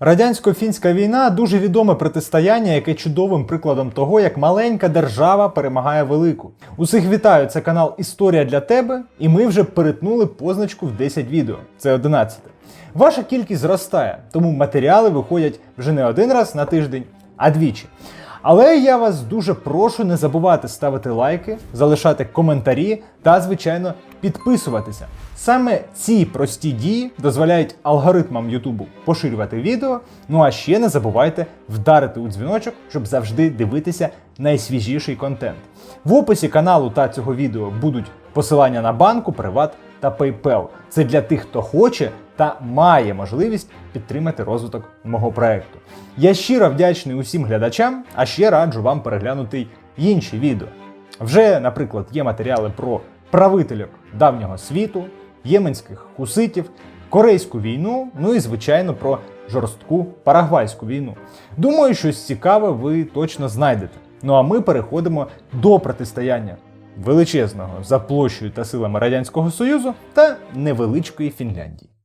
Радянсько-фінська війна дуже відоме протистояння, яке чудовим прикладом того, як маленька держава перемагає велику. Усіх вітаю, це канал Історія для тебе, і ми вже перетнули позначку в 10 відео. Це 11. Ваша кількість зростає, тому матеріали виходять вже не один раз на тиждень, а двічі. Але я вас дуже прошу не забувати ставити лайки, залишати коментарі та, звичайно, підписуватися. Саме ці прості дії дозволяють алгоритмам Ютубу поширювати відео. Ну а ще не забувайте вдарити у дзвіночок, щоб завжди дивитися найсвіжіший контент. В описі каналу та цього відео будуть посилання на банку, приват та PayPal. Це для тих, хто хоче та має можливість підтримати розвиток мого проекту. Я щиро вдячний усім глядачам, а ще раджу вам переглянути інші відео. Вже, наприклад, є матеріали про правителів давнього світу, єменських хуситів, корейську війну, ну і звичайно про жорстку парагвайську війну. Думаю, щось цікаве ви точно знайдете. Ну а ми переходимо до протистояння величезного за площею та силами Радянського Союзу та невеличкої Фінляндії.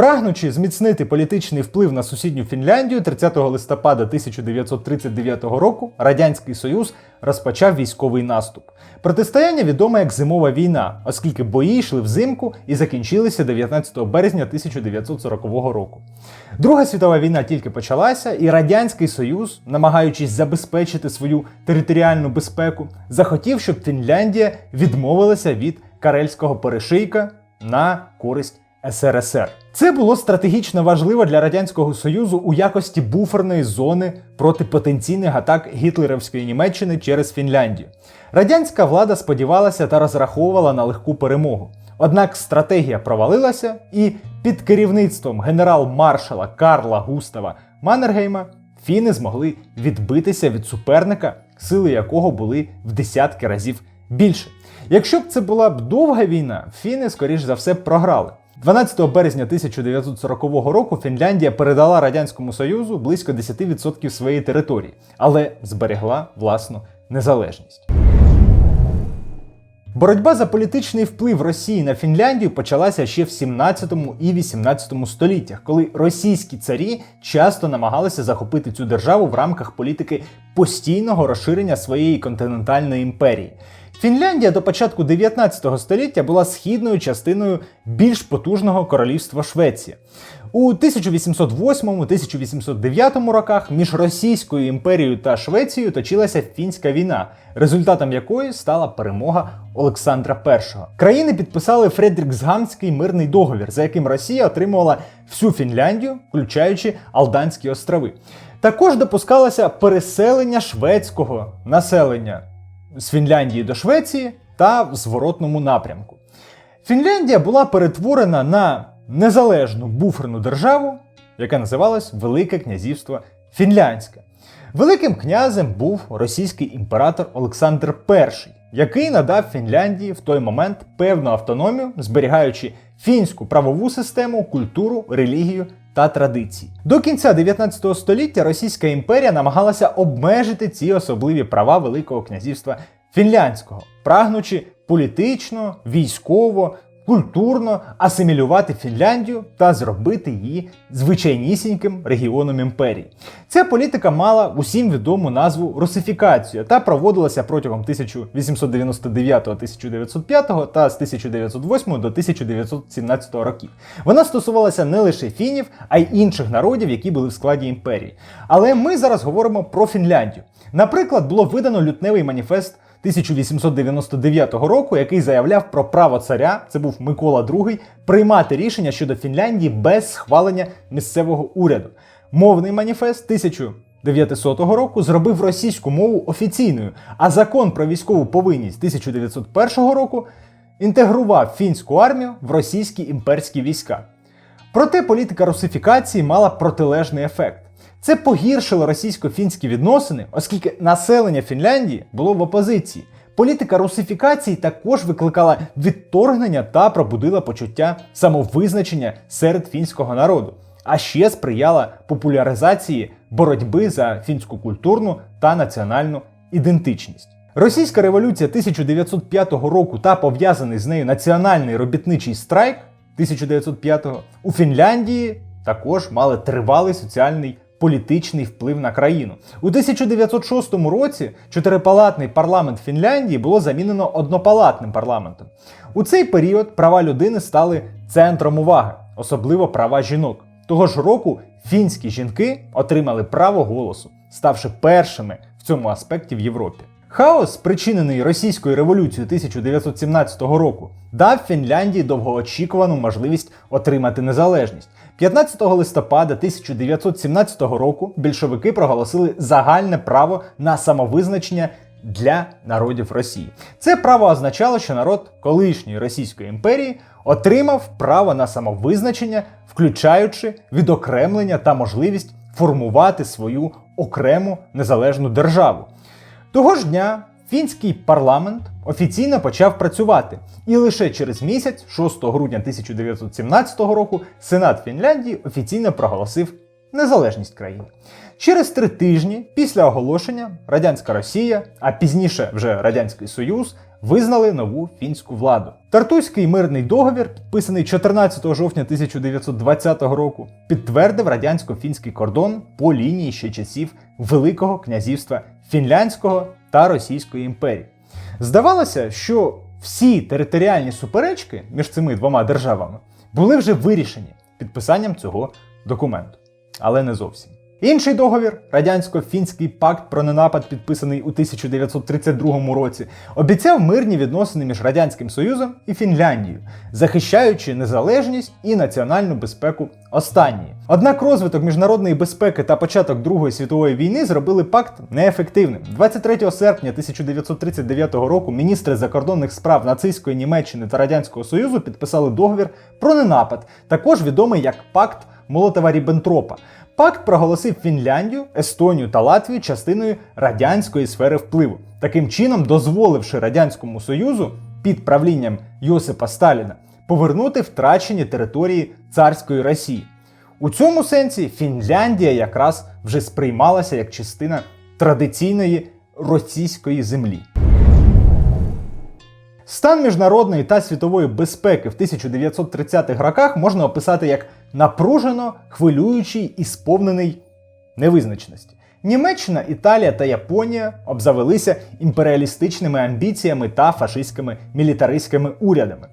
Прагнучи зміцнити політичний вплив на сусідню Фінляндію, 30 листопада 1939 року Радянський Союз розпочав військовий наступ. Протистояння відоме як зимова війна, оскільки бої йшли взимку і закінчилися 19 березня 1940 року. Друга світова війна тільки почалася, і Радянський Союз, намагаючись забезпечити свою територіальну безпеку, захотів, щоб Фінляндія відмовилася від карельського перешийка на користь СРСР. Це було стратегічно важливо для радянського союзу у якості буферної зони проти потенційних атак гітлерівської Німеччини через Фінляндію. Радянська влада сподівалася та розраховувала на легку перемогу. Однак стратегія провалилася, і під керівництвом генерал-маршала Карла Густава Маннергейма фіни змогли відбитися від суперника, сили якого були в десятки разів більше. Якщо б це була б довга війна, фіни, скоріш за все, програли. 12 березня 1940 року Фінляндія передала Радянському Союзу близько 10% своєї території, але зберегла власну незалежність. Боротьба за політичний вплив Росії на Фінляндію почалася ще в 17 і 18 століттях, коли російські царі часто намагалися захопити цю державу в рамках політики постійного розширення своєї континентальної імперії. Фінляндія до початку 19 століття була східною частиною більш потужного королівства Швеція. У 1808-1809 роках між Російською імперією та Швецією точилася фінська війна, результатом якої стала перемога Олександра І. Країни підписали Фредріксгамський мирний договір, за яким Росія отримувала всю Фінляндію, включаючи Алданські острови. Також допускалося переселення шведського населення з Фінляндії до Швеції та в зворотному напрямку. Фінляндія була перетворена на незалежну буферну державу, яка називалась Велике князівство Фінляндське. Великим князем був російський імператор Олександр І, який надав Фінляндії в той момент певну автономію, зберігаючи фінську правову систему, культуру, релігію та традиції. До кінця 19 століття Російська імперія намагалася обмежити ці особливі права Великого князівства Фінляндського, прагнучи політично, військово, культурно асимілювати Фінляндію та зробити її звичайнісіньким регіоном імперії. Ця політика мала усім відому назву русифікація та проводилася протягом 1899-1905 та з 1908 до 1917 років. Вона стосувалася не лише фінів, а й інших народів, які були в складі імперії. Але ми зараз говоримо про Фінляндію. Наприклад, було видано лютневий маніфест. 1899 року, який заявляв про право царя, це був Микола II, приймати рішення щодо Фінляндії без схвалення місцевого уряду. Мовний маніфест 1900 року зробив російську мову офіційною, а закон про військову повинність 1901 року інтегрував фінську армію в російські імперські війська. Проте політика русифікації мала протилежний ефект. Це погіршило російсько-фінські відносини, оскільки населення Фінляндії було в опозиції. Політика русифікації також викликала відторгнення та пробудила почуття самовизначення серед фінського народу. а ще сприяла популяризації боротьби за фінську культурну та національну ідентичність. Російська революція 1905 року та пов'язаний з нею національний робітничий страйк 1905 у Фінляндії також мали тривалий соціальний політичний вплив на країну. У 1906 році чотирипалатний парламент Фінляндії було замінено однопалатним парламентом. У цей період права людини стали центром уваги, особливо права жінок. Того ж року фінські жінки отримали право голосу, ставши першими в цьому аспекті в Європі. Хаос, спричинений російською революцією 1917 року, дав Фінляндії довгоочікувану можливість отримати незалежність. 15 листопада 1917 року більшовики проголосили загальне право на самовизначення для народів Росії. Це право означало, що народ колишньої Російської імперії отримав право на самовизначення, включаючи відокремлення та можливість формувати свою окрему незалежну державу. Того ж дня фінський парламент офіційно почав працювати, і лише через місяць, 6 грудня 1917 року, Сенат Фінляндії офіційно проголосив незалежність країни. Через три тижні після оголошення Радянська Росія, а пізніше вже Радянський Союз, визнали нову фінську владу. Тартуйський мирний договір, підписаний 14 жовтня 1920 року, підтвердив радянсько-фінський кордон по лінії ще часів Великого князівства Фінляндського та Російської імперії. Здавалося, що всі територіальні суперечки між цими двома державами були вже вирішені підписанням цього документу, але не зовсім. Інший договір, радянсько-фінський пакт про ненапад, підписаний у 1932 році, обіцяв мирні відносини між Радянським Союзом і Фінляндією, захищаючи незалежність і національну безпеку останньої. Однак розвиток міжнародної безпеки та початок Другої світової війни зробили пакт неефективним. 23 серпня 1939 року міністри закордонних справ нацистської Німеччини та Радянського Союзу підписали договір про ненапад, також відомий як пакт Молотова Ріббентропа. Пакт проголосив Фінляндію, Естонію та Латвію частиною радянської сфери впливу, таким чином дозволивши Радянському Союзу під правлінням Йосипа Сталіна повернути втрачені території царської Росії. У цьому сенсі Фінляндія якраз вже сприймалася як частина традиційної російської землі. Стан міжнародної та світової безпеки в 1930-х роках можна описати як напружено, хвилюючий і сповнений невизначеності. Німеччина, Італія та Японія обзавелися імперіалістичними амбіціями та фашистськими мілітаристськими урядами.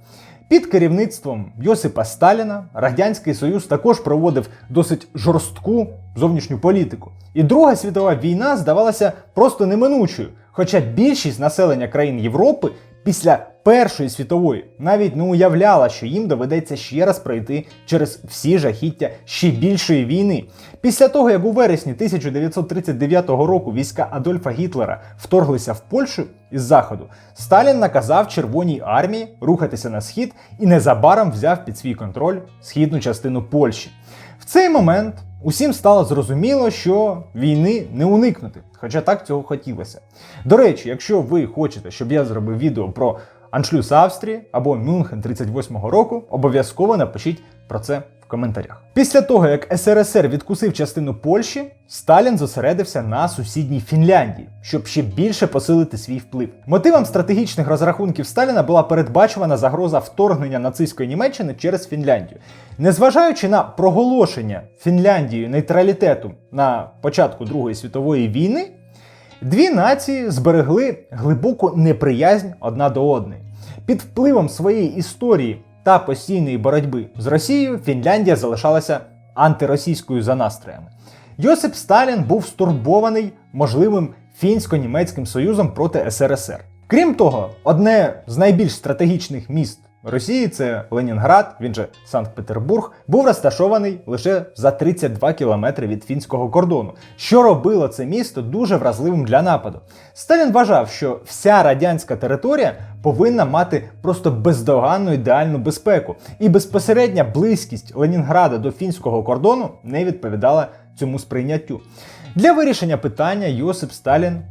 Під керівництвом Йосипа Сталіна Радянський Союз також проводив досить жорстку зовнішню політику. І Друга світова війна здавалася просто неминучою, хоча більшість населення країн Європи після Першої світової навіть не уявляла, що їм доведеться ще раз пройти через всі жахіття ще більшої війни. Після того, як у вересні 1939 року війська Адольфа Гітлера вторглися в Польщу із заходу, Сталін наказав Червоній армії рухатися на схід і незабаром взяв під свій контроль східну частину Польщі. В цей момент усім стало зрозуміло, що війни не уникнути, хоча так цього хотілося. До речі, якщо ви хочете, щоб я зробив відео про Аншлюс Австрії або Мюнхен 38-го року, обов'язково напишіть про це в коментарях. Після того, як СРСР відкусив частину Польщі, Сталін зосередився на сусідній Фінляндії, щоб ще більше посилити свій вплив. Мотивом стратегічних розрахунків Сталіна була передбачувана загроза вторгнення нацистської Німеччини через Фінляндію. Незважаючи на проголошення Фінляндією нейтралітету на початку Другої світової війни. Дві нації зберегли глибоку неприязнь одна до одної. Під впливом своєї історії та постійної боротьби з Росією Фінляндія залишалася антиросійською за настроями. Йосип Сталін був стурбований можливим фінсько-німецьким союзом проти СРСР. Крім того, одне з найбільш стратегічних міст Росії, це Ленінград, він же Санкт-Петербург, був розташований лише за 32 кілометри від фінського кордону, що робило це місто дуже вразливим для нападу. Сталін вважав, що вся радянська територія повинна мати просто бездоганну ідеальну безпеку, і безпосередня близькість Ленінграда до фінського кордону не відповідала цьому сприйняттю. Для вирішення питання Йосип Сталін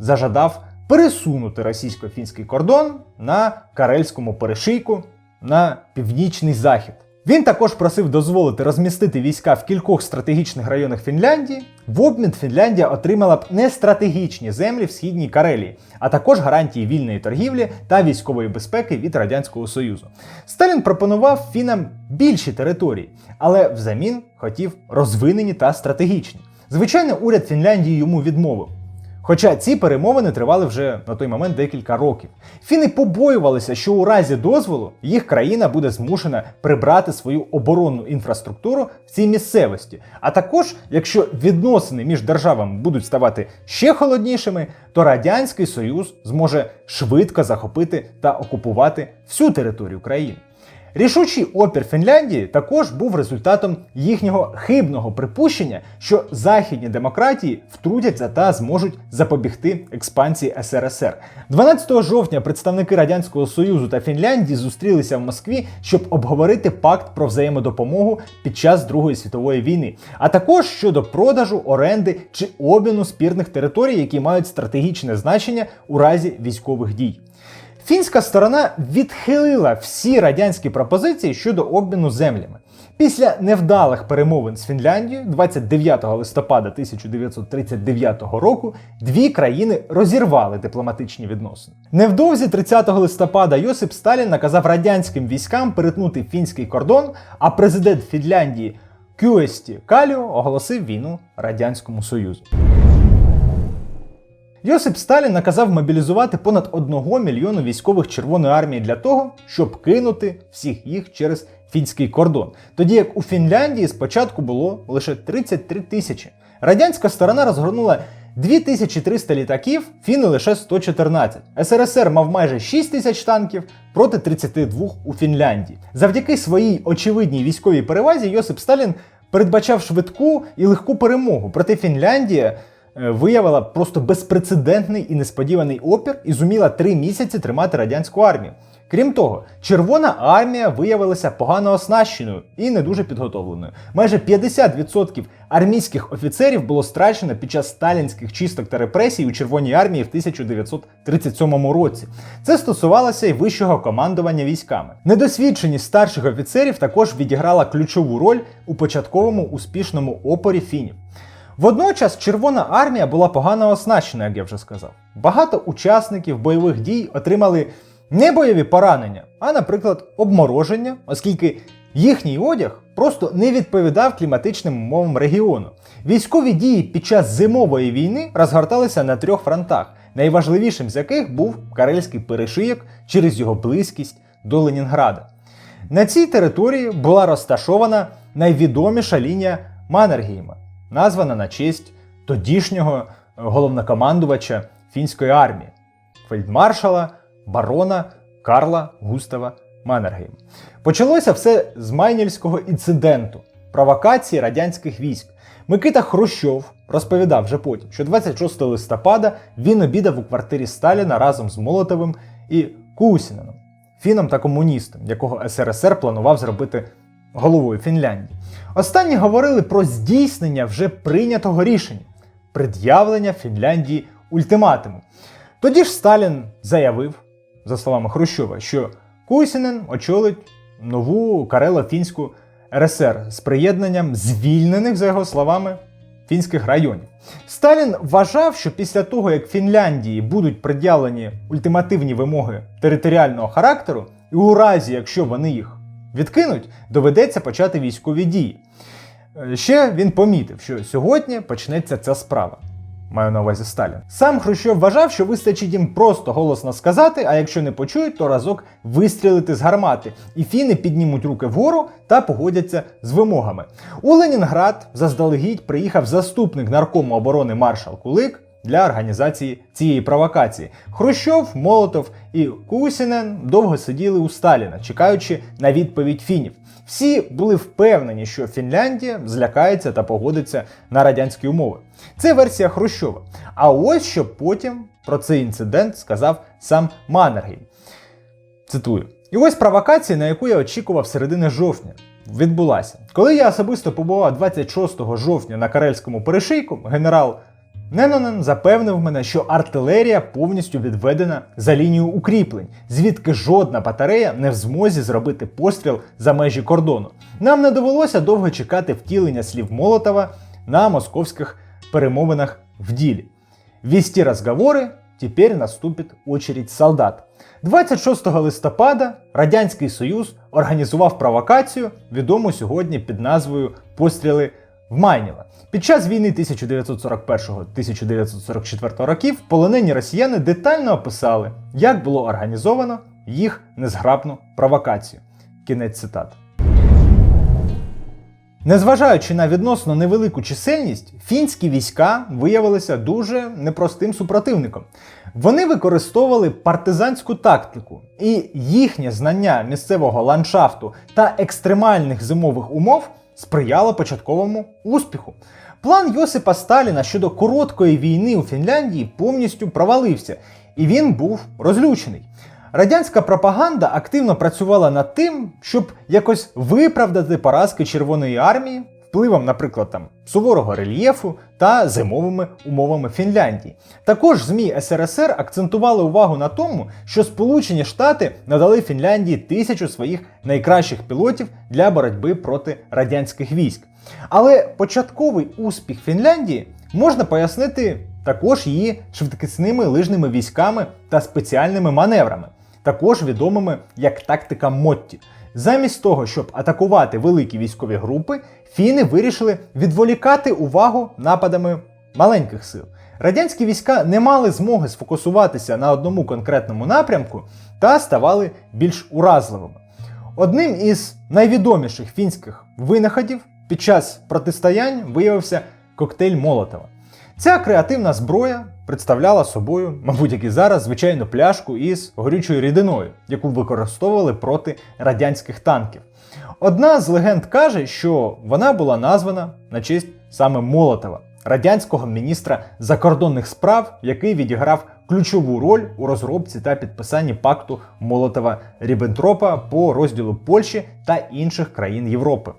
зажадав пересунути російсько-фінський кордон на Карельському перешийку на північний захід. Він також просив дозволити розмістити війська в кількох стратегічних районах Фінляндії. В обмін Фінляндія отримала б не стратегічні землі в східній Карелії, а також гарантії вільної торгівлі та військової безпеки від Радянського Союзу. Сталін пропонував фінам більші території, але взамін хотів розвинені та стратегічні. Звичайно, уряд Фінляндії йому відмовив. Хоча ці перемовини тривали вже на той момент декілька років. Фіни побоювалися, що у разі дозволу їх країна буде змушена прибрати свою оборонну інфраструктуру в цій місцевості. А також, якщо відносини між державами будуть ставати ще холоднішими, то Радянський Союз зможе швидко захопити та окупувати всю територію країни. Рішучий опір Фінляндії також був результатом їхнього хибного припущення, що західні демократії втрутяться та зможуть запобігти експансії СРСР. 12 жовтня представники Радянського Союзу та Фінляндії зустрілися в Москві, щоб обговорити пакт про взаємодопомогу під час Другої світової війни, а також щодо продажу, оренди чи обміну спірних територій, які мають стратегічне значення у разі військових дій. Фінська сторона відхилила всі радянські пропозиції щодо обміну землями. Після невдалих перемовин з Фінляндією 29 листопада 1939 року дві країни розірвали дипломатичні відносини. Невдовзі 30 листопада Йосип Сталін наказав радянським військам перетнути фінський кордон, а президент Фінляндії Кюесті Каліо оголосив війну Радянському Союзу. Йосип Сталін наказав мобілізувати понад 1 мільйону військових Червоної армії для того, щоб кинути всіх їх через фінський кордон. Тоді як у Фінляндії спочатку було лише 33 тисячі. Радянська сторона розгорнула 2300 літаків, фіни лише 114. СРСР мав майже 6 тисяч танків проти 32 у Фінляндії. Завдяки своїй очевидній військовій перевазі Йосип Сталін передбачав швидку і легку перемогу. Проте Фінляндія виявила просто безпрецедентний і несподіваний опір і зуміла три місяці тримати радянську армію. Крім того, Червона армія виявилася погано оснащеною і не дуже підготовленою. Майже 50% армійських офіцерів було страчено під час сталінських чисток та репресій у Червоній армії в 1937 році. Це стосувалося й вищого командування військами. Недосвідченість старших офіцерів також відіграла ключову роль у початковому успішному опорі фінів. Водночас Червона армія була погано оснащена, як я вже сказав. Багато учасників бойових дій отримали не бойові поранення, а, наприклад, обмороження, оскільки їхній одяг просто не відповідав кліматичним умовам регіону. Військові дії під час зимової війни розгорталися на трьох фронтах, найважливішим з яких був Карельський перешийок через його близькість до Ленінграда. На цій території була розташована найвідоміша лінія Маннергейма, названа на честь тодішнього е, головнокомандувача фінської армії фельдмаршала барона Карла Густава Маннергейма. Почалося все з Майнільського інциденту, провокації радянських військ. Микита Хрущов розповідав вже потім, що 26 листопада він обідав у квартирі Сталіна разом з Молотовим і Кусінином, фіном та комуністом, якого СРСР планував зробити головою Фінляндії. Останні говорили про здійснення вже прийнятого рішення пред'явлення Фінляндії ультиматуму. Тоді ж Сталін заявив, за словами Хрущова, що Кусінен очолить нову Карело-фінську РСР з приєднанням звільнених, за його словами, фінських районів. Сталін вважав, що після того, як Фінляндії будуть пред'явлені ультимативні вимоги територіального характеру, і у разі, якщо вони їх відкинуть, доведеться почати військові дії. Е, Ще він помітив, що сьогодні почнеться ця справа. Маю на увазі Сталін. Сам Хрущов вважав, що вистачить їм просто голосно сказати, а якщо не почують, то разок вистрілити з гармати. І фіни піднімуть руки вгору та погодяться з вимогами. У Ленінград заздалегідь приїхав заступник наркому оборони маршал Кулик для організації цієї провокації. Хрущов, Молотов і Кусінен довго сиділи у Сталіна, чекаючи на відповідь фінів. Всі були впевнені, що Фінляндія злякається та погодиться на радянські умови. Це версія Хрущова. А ось що потім про цей інцидент сказав сам Маннергейм. Цитую: і ось провокація, на яку я очікував середини жовтня. Відбулася. Коли я особисто побував 26 жовтня на Карельському перешийку, генерал Ненонен запевнив мене, що артилерія повністю відведена за лінію укріплень, звідки жодна батарея не в змозі зробити постріл за межі кордону. Нам не довелося довго чекати втілення слів Молотова на московських перемовинах в ділі. Вести розговори, тепер наступить очередь солдат. 26 листопада Радянський Союз організував провокацію, відому сьогодні під назвою Постріли в Майнєва. Під час війни 1941-1944 років полонені росіяни детально описали, як було організовано їх незграбну провокацію. Кінець цитати. Незважаючи на відносно невелику чисельність, фінські війська виявилися дуже непростим супротивником. Вони використовували партизанську тактику, і їхнє знання місцевого ландшафту та екстремальних зимових умов сприяло початковому успіху. План Йосипа Сталіна щодо короткої війни у Фінляндії повністю провалився, і він був розлючений. Радянська пропаганда активно працювала над тим, щоб якось виправдати поразки Червоної армії впливом, наприклад, там суворого рельєфу та зимовими умовами Фінляндії. Також ЗМІ СРСР акцентували увагу на тому, що Сполучені Штати надали Фінляндії тисячу своїх найкращих пілотів для боротьби проти радянських військ. Але початковий успіх Фінляндії можна пояснити також її швидкісними лижними військами та спеціальними маневрами, також відомими як тактика Мотті. Замість того, щоб атакувати великі військові групи, фіни вирішили відволікати увагу нападами маленьких сил. Радянські війська не мали змоги сфокусуватися на одному конкретному напрямку та ставали більш уразливими. Одним із найвідоміших фінських винаходів під час протистоянь виявився коктейль Молотова. Ця креативна зброя представляла собою, мабуть, як і зараз, звичайну пляшку із горючою рідиною, яку використовували проти радянських танків. Одна з легенд каже, що вона була названа на честь саме Молотова, радянського міністра закордонних справ, який відіграв ключову роль у розробці та підписанні пакту Молотова Ріббентропа по розділу Польщі та інших країн Європи.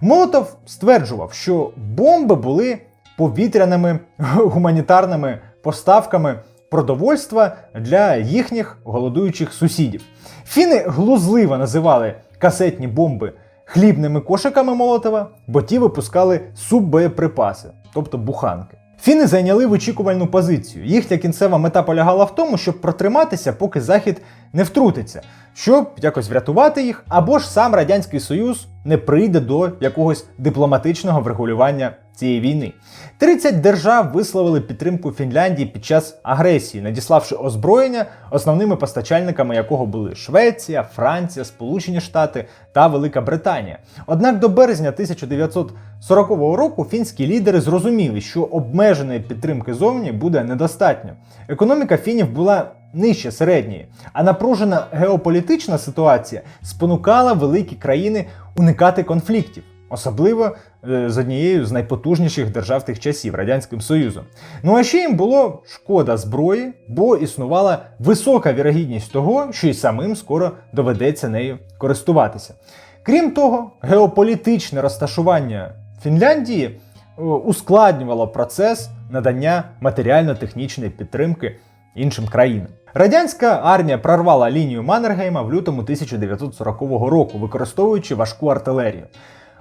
Молотов стверджував, що бомби були повітряними гуманітарними поставками продовольства для їхніх голодуючих сусідів. Фіни глузливо називали касетні бомби хлібними кошиками Молотова, бо ті випускали суббоєприпаси, тобто буханки. Фіни зайняли вичікувальну позицію. Їхня кінцева мета полягала в тому, щоб протриматися, поки Захід не втрутиться, щоб якось врятувати їх, або ж сам Радянський Союз не прийде до якогось дипломатичного врегулювання цієї війни. 30 держав висловили підтримку Фінляндії під час агресії, надіславши озброєння, основними постачальниками якого були Швеція, Франція, Сполучені Штати та Велика Британія. Однак до березня 1940 року фінські лідери зрозуміли, що обмеженої підтримки зовні буде недостатньо. Економіка фінів була нижче середньої, а напружена геополітична ситуація спонукала великі країни уникати конфліктів. Особливо е, з однією з найпотужніших держав тих часів Радянським Союзом. Ну а ще їм було шкода зброї, бо існувала висока вірогідність того, що й самим скоро доведеться нею користуватися. Крім того, геополітичне розташування Фінляндії е, ускладнювало процес надання матеріально-технічної підтримки іншим країнам. Радянська армія прорвала лінію Маннергейма в лютому 1940 року, використовуючи важку артилерію.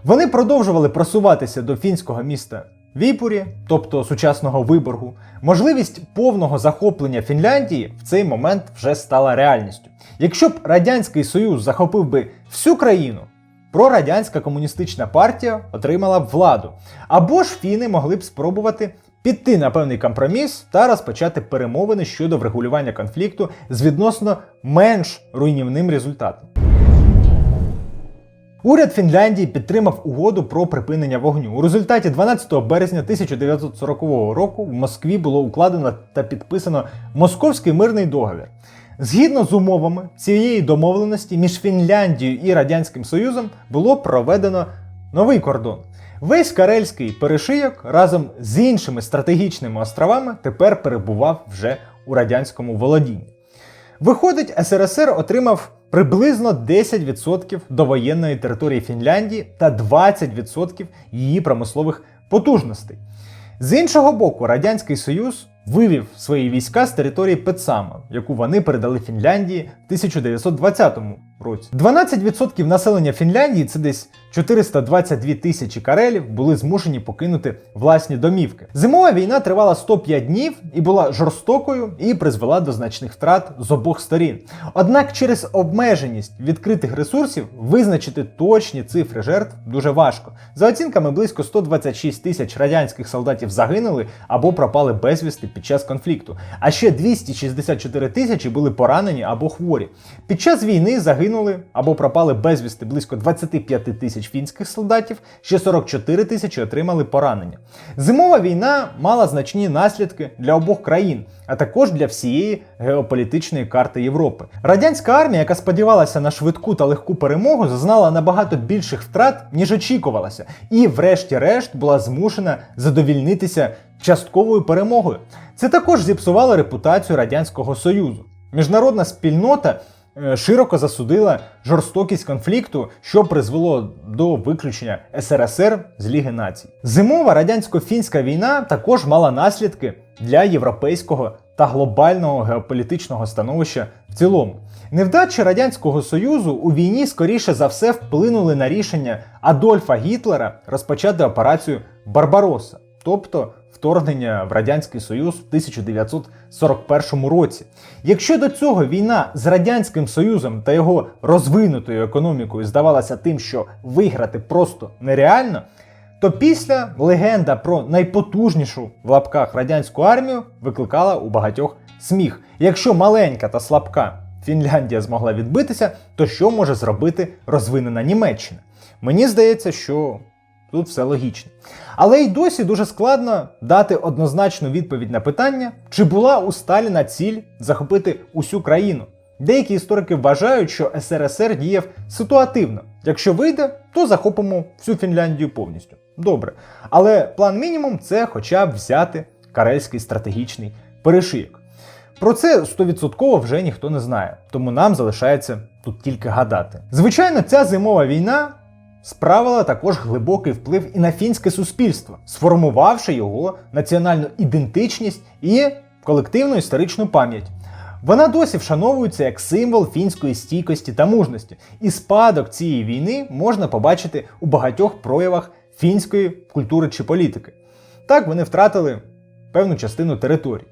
Вони продовжували просуватися до фінського міста Віпурі, тобто сучасного Виборгу. Можливість повного захоплення Фінляндії в цей момент вже стала реальністю. Якщо б Радянський Союз захопив би всю країну, прорадянська комуністична партія отримала б владу. Або ж фіни могли б спробувати піти на певний компроміс та розпочати перемовини щодо врегулювання конфлікту з відносно менш руйнівним результатом. Уряд Фінляндії підтримав угоду про припинення вогню. У результаті 12 березня 1940 року в Москві було укладено та підписано Московський мирний договір. Згідно з умовами цієї домовленості між Фінляндією і Радянським Союзом було проведено новий кордон. Весь Карельський перешийок разом з іншими стратегічними островами тепер перебував вже у радянському володінні. Виходить, СРСР отримав приблизно 10% довоєнної території Фінляндії та 20% її промислових потужностей. З іншого боку, Радянський Союз вивів свої війська з території Петсама, яку вони передали Фінляндії в 1920 році. 12% населення Фінляндії, це десь 422 тисячі карелів, були змушені покинути власні домівки. Зимова війна тривала 105 днів і була жорстокою і призвела до значних втрат з обох сторін. Однак через обмеженість відкритих ресурсів визначити точні цифри жертв дуже важко. За оцінками, близько 126 тисяч радянських солдатів загинули або пропали безвісти під час конфлікту. А ще 264 тисячі були поранені або хворі. Під час війни загинули або пропали безвісти близько 25 тисяч фінських солдатів, ще 44 тисячі отримали поранення. Зимова війна мала значні наслідки для обох країн, а також для всієї геополітичної карти Європи. Радянська армія, яка сподівалася на швидку та легку перемогу, зазнала набагато більших втрат, ніж очікувалося, і, врешті-решт, була змушена задовільнитися частковою перемогою. Це також зіпсувало репутацію Радянського Союзу. Міжнародна спільнота широко засудила жорстокість конфлікту, що призвело до виключення СРСР з Ліги націй. Зимова радянсько-фінська війна також мала наслідки для європейського та глобального геополітичного становища в цілому. Невдачі Радянського Союзу у війні скоріше за все вплинули на рішення Адольфа Гітлера розпочати операцію Барбароса, тобто вторгнення в Радянський Союз в 1941 році. Якщо до цього війна з Радянським Союзом та його розвинутою економікою здавалася тим, що виграти просто нереально, то після легенда про найпотужнішу в лапках радянську армію викликала у багатьох сміх. Якщо маленька та слабка Фінляндія змогла відбитися, то що може зробити розвинена Німеччина? Мені здається, що тут все логічно. Але й досі дуже складно дати однозначну відповідь на питання, чи була у Сталіна ціль захопити усю країну. Деякі історики вважають, що СРСР діяв ситуативно. Якщо вийде, то захопимо всю Фінляндію повністю. Добре. Але план мінімум це хоча б взяти карельський стратегічний перешийок. Про це 100% вже ніхто не знає, тому нам залишається тут тільки гадати. Звичайно, ця зимова війна справила також глибокий вплив і на фінське суспільство, сформувавши його національну ідентичність і колективну історичну пам'ять. Вона досі вшановується як символ фінської стійкості та мужності, і спадок цієї війни можна побачити у багатьох проявах фінської культури чи політики. Так вони втратили певну частину територій,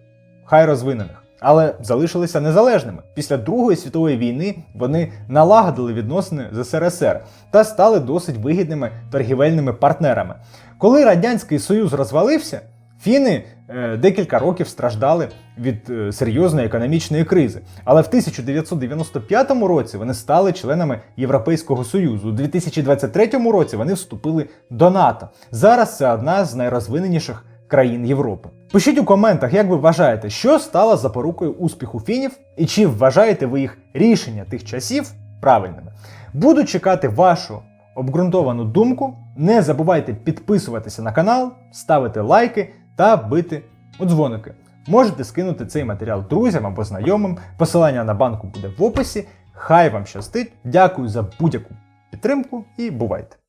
хай розвинених, але залишилися незалежними. Після Другої світової війни вони налагодили відносини з СРСР та стали досить вигідними торгівельними партнерами. Коли Радянський Союз розвалився, фіни е, декілька років страждали від е, серйозної економічної кризи. Але в 1995 році вони стали членами Європейського Союзу. У 2023 році вони вступили до НАТО. Зараз це одна з найрозвиненіших країн Європи. Пишіть у коментах, як ви вважаєте, що стало запорукою успіху фінів, і чи вважаєте ви їх рішення тих часів правильними. Буду чекати вашу обґрунтовану думку. Не забувайте підписуватися на канал, ставити лайки та бити у дзвоники. Можете скинути цей матеріал друзям або знайомим. Посилання на банку буде в описі. Хай вам щастить. Дякую за будь-яку підтримку і бувайте!